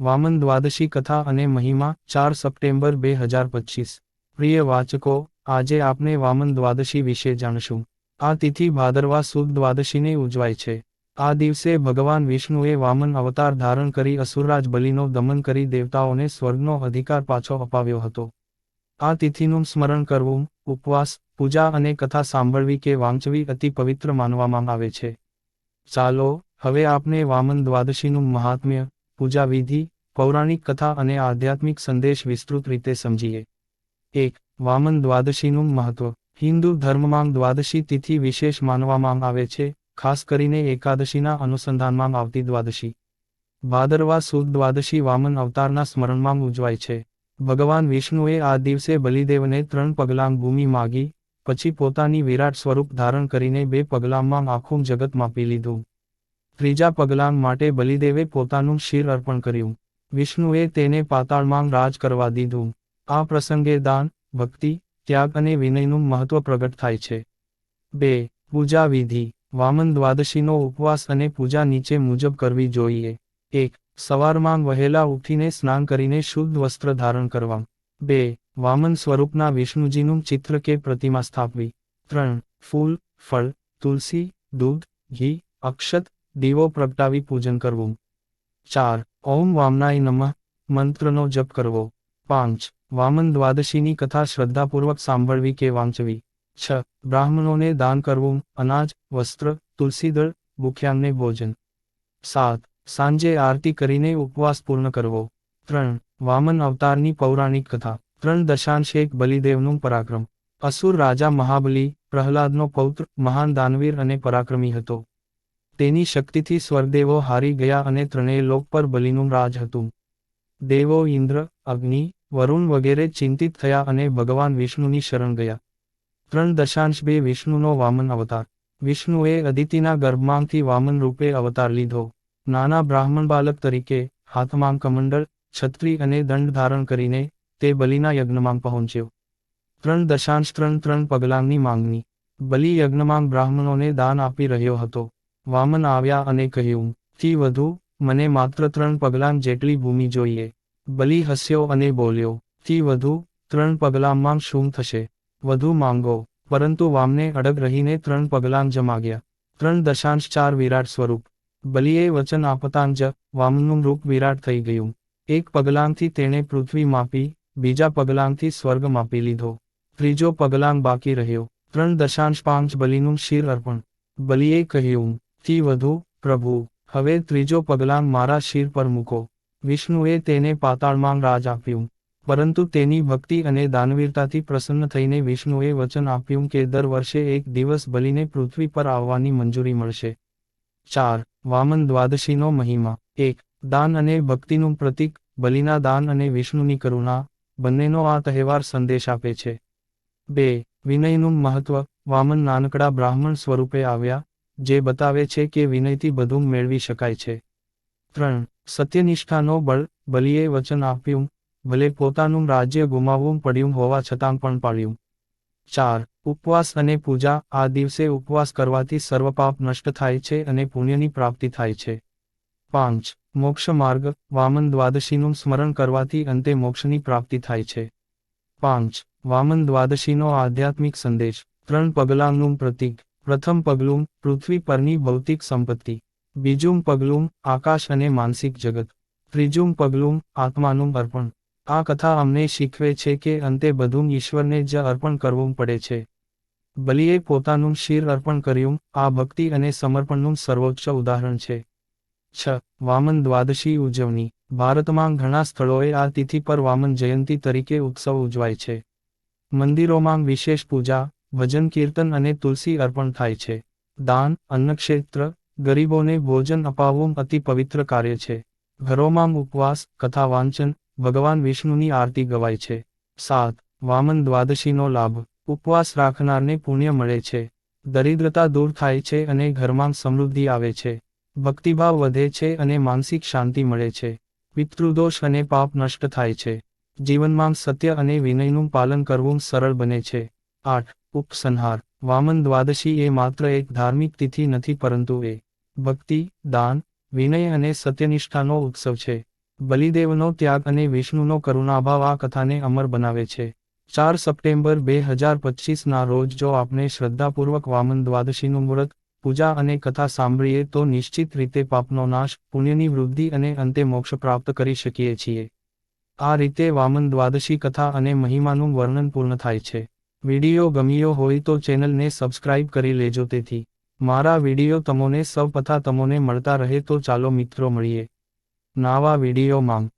વામન દ્વાદશી કથા અને મહિમા, ચાર સપ્ટેમ્બર બે હજાર પચીસ. પ્રિય વાચકો, આજે આપણે વામન દ્વાદશી વિશે જાણશું. આ તિથિ ભાદરવા સુદ દ્વાદશીને ઉજવાય છે. આ દિવસે ભગવાન વિષ્ણુએ વામન અવતાર ધારણ કરી અસુરરાજ બલિનો દમન કરી દેવતાઓને સ્વર્ગનો અધિકાર પાછો અપાવ્યો હતો. આ તિથિનું સ્મરણ કરવું, ઉપવાસ, પૂજા અને કથા સાંભળવી કે વાંચવી અતિ પવિત્ર માનવામાં આવે છે. ચાલો, હવે આપણે વામન દ્વાદશીનું મહાત્મ્ય પૂજા વિધિ પૌરાણિક કથા અને આધ્યાત્મિક સંદેશ વિસ્તૃત રીતે સમજીએ. એક, વામન દ્વાદશીનું મહત્વ. હિન્દુ ધર્મમાં દ્વાદશી તિથિ વિશેષ માનવામાં આવે છે, ખાસ કરીને એકાદશીના અનુસંધાનમાં આવતી દ્વાદશી. ભાદરવા સુદ દ્વાદશી વામન અવતારના સ્મરણમાં ઉજવાય છે. ભગવાન વિષ્ણુએ આ દિવસે બલિદેવને ત્રણ પગલાં ભૂમિ માગી, પછી પોતાની વિરાટ સ્વરૂપ ધારણ કરીને બે પગલાંમાં આખું જગત માપી લીધું. ત્રીજા પગલાં માટે બલિદેવે પોતાનું શિર અર્પણ કર્યું. વિષ્ણુએ તેને પાતાળમાં રાજ કરવા દીધું. આ પ્રસંગે દાન, ભક્તિ, ત્યાગ અને વિનયનું મહત્વ પ્રગટ થાય છે. બે, પૂજા વિધિ. વામન દ્વાદશીનો ઉપવાસ અને પૂજા નીચે મુજબ કરવી જોઈએ. એક, સવારમાં વહેલા ઉઠીને સ્નાન કરીને શુદ્ધ વસ્ત્ર ધારણ કરવા. બે, વામન સ્વરૂપના વિષ્ણુજીનું ચિત્ર કે પ્રતિમા સ્થાપવી. ત્રણ, ફૂલ, ફળ, તુલસી, દૂધ, ઘી, અક્ષત દીવો પ્રગટાવી પૂજન કરવું. ચાર, ઓમ વામનાય નમઃ, મંત્રનો જપ કરવો. પાંચ, વામન દ્વાદશીની કથા શ્રદ્ધાપૂર્વક સાંભળવી કે વાંચવી. છ, બ્રાહ્મણોને દાન કરવું, અનાજ, વસ્ત્ર, તુલસીદળ ભૂખ્યાંગને ભોજન. સાત, સાંજે આરતી કરીને ઉપવાસ પૂર્ણ કરવો. ત્રણ, વામન અવતારની પૌરાણિક કથા. ત્રણ દશાંશ એક બલિદેવનું પરાક્રમ. અસુર રાજા મહાબલી, પ્રહલાદનો પૌત્ર, મહાન દાનવીર અને પરાક્રમી હતો. તેની શક્તિથી સ્વરદેવો હારી ગયા અને ત્રણેય લોક પર બલિનું રાજ હતું. દેવો ઇન્દ્ર, અગ્નિ, વરુણ વગેરે ચિંતિત થયા અને ભગવાન વિષ્ણુની શરણ ગયા. ત્રણ દશાંશ બે વિષ્ણુનો વામન અવતાર. વિષ્ણુએ અદિતિના ગર્ભમાંથી વામન રૂપે અવતાર લીધો. નાના બ્રાહ્મણ બાલક તરીકે હાથમાં કમંડળ, છત્રી અને દંડ ધારણ કરીને તે બલિના યજ્ઞમાં પહોંચ્યો. ત્રણ દશાંશ ત્રણ ત્રણ પગલાંની માંગણી. બલિ યજ્ઞમાં બ્રાહ્મણોને દાન આપી રહ્યો હતો. વામન આવ્યા અને કહ્યું, થી વધુ, મને માત્ર ત્રણ પગલાં જેટલી ભૂમિ જોઈએ. બલિ હસ્યો અને બોલ્યો, થી વધુ, ત્રણ પગલાંમાં શું થશે? વધુ માંગો. પરંતુ વામને અડગ રહીને ત્રણ પગલાં જ માગ્યા ત્રણ દશાંશ ચાર વિરાટ સ્વરૂપ. બલિએ વચન આપતાં જ વામનનું રૂપ વિરાટ થઈ ગયું. એક પગલાંથી તેણે પૃથ્વી માપી, બીજા પગલાંથી સ્વર્ગ માપી લીધો. ત્રીજો પગલાંગ બાકી રહ્યો. ત્રણ દશાંશ પાંચ બલિનું શિર અર્પણ. બલિએ કહ્યું થી વધુ, પ્રભુ, હવે ત્રીજો પગલાં મારા શિર પર મૂકો. વિષ્ણુએ તેને પાતાળમાં રાજ આપ્યું. પરંતુ તેની ભક્તિ અને દાનવીરતાથી પ્રસન્ન થઈને વિષ્ણુએ વચન આપ્યું કે દર વર્ષે એક દિવસ બલિને પૃથ્વી પર આવવાની મંજૂરી મળશે. ચાર, વામન દ્વાદશીનો મહિમા. એક, દાન અને ભક્તિનું પ્રતીક, બલિના દાન અને વિષ્ણુની કરુણા, બંનેનો આ તહેવાર સંદેશ આપે છે. બે, વિનયનું મહત્વ, વામન નાનકડા બ્રાહ્મણ સ્વરૂપે આવ્યા જે બતાવે છે કે વિનયથી બધું મેળવી શકાય છે. ત્રણ, સત્યનિષ્ઠાનો બળ, બલિએ વચન આપ્યું, ભલે પોતાનું રાજ્ય ગુમાવવું પડ્યું હોવા છતાં પણ પાળ્યું. ચાર, ઉપવાસ અને પૂજા, આ દિવસે ઉપવાસ કરવાથી સર્વપાપ નષ્ટ થાય છે અને પુણ્યની પ્રાપ્તિ થાય છે. પાંચ મોક્ષ માર્ગ વામન દ્વાદશીનું સ્મરણ કરવાથી અંતે મોક્ષની પ્રાપ્તિ થાય છે. પાંચ, વામન દ્વાદશીનો આધ્યાત્મિક સંદેશ, ત્રણ પગલાંનું પ્રતીક પ્રથમ પગલું, પૃથ્વી પરની ભૌતિક સંપત્તિ. બીજું પગલું, આકાશ અને માનસિક જગત. ત્રીજું પગલું, આત્માનું અર્પણ. આ કથા અમને શીખવે છે કે અંતે બધું ઈશ્વરને જ અર્પણ કરવું પડે છે. બલિએ પોતાનું શિર અર્પણ કર્યું, આ ભક્તિ અને સમર્પણનું સર્વોચ્ચ ઉદાહરણ છે. છ. વામન દ્વાદશી ઉજવણી. ભારતમાં ઘણા સ્થળોએ આ તિથિ પર વામન જયંતી તરીકે ઉત્સવ ઉજવાય છે. મંદિરોમાં વિશેષ પૂજા ભજન, કીર્તન અને તુલસી અર્પણ થાય છે. દાન, અન્નક્ષેત્ર, ગરીબોને ભોજન અપાવવું અતિ પવિત્ર કાર્ય છે. ઘરોમાં ઉપવાસ, કથા વાંચન, ભગવાન વિષ્ણુની આરતી ગવાય છે. સાત, વામન દ્વાદશીનો લાભ. ઉપવાસ રાખનારને પુણ્ય મળે છે. દરિદ્રતા દૂર થાય છે અને ઘરમાં સમૃદ્ધિ આવે છે. ભક્તિભાવ વધે છે અને માનસિક શાંતિ મળે છે. પિતૃદોષ અને પાપ નષ્ટ થાય છે. જીવનમાં સત્ય અને વિનયનું પાલન કરવું સરળ બને છે. આઠ ઉપસંહાર વામન દ્વાદશી એ માત્ર એક ધાર્મિક તિથિ નથી પરંતુ એ ભક્તિ, દાન, વિનય અને સત્યનિષ્ઠાનો ઉત્સવ છે. બલિદેવનો ત્યાગ અને વિષ્ણુનો કરુણાભાવ આ કથાને અમર બનાવે છે. ચાર સપ્ટેમ્બર બે હજાર પચીસના રોજ જો આપણે શ્રદ્ધાપૂર્વક વામન દ્વાદશીનું મુહૂર્ત પૂજા અને કથા સાંભળીએ તો નિશ્ચિત રીતે પાપનો નાશ, પુણ્યની વૃદ્ધિ અને અંતે મોક્ષ પ્રાપ્ત કરી શકીએ છીએ. આ રીતે વામન દ્વાદશી કથા અને મહિમાનું વર્ણન પૂર્ણ થાય છે. વિડિયો ગમ્યો હોય તો ચેનલને સબસ્ક્રાઇબ કરી લેજો તેથી. મારા વીડિયો તમોને સૌ તમોને મળતા રહે તો ચાલો મિત્રો મળીએ. નાવા વીડિયો માંગ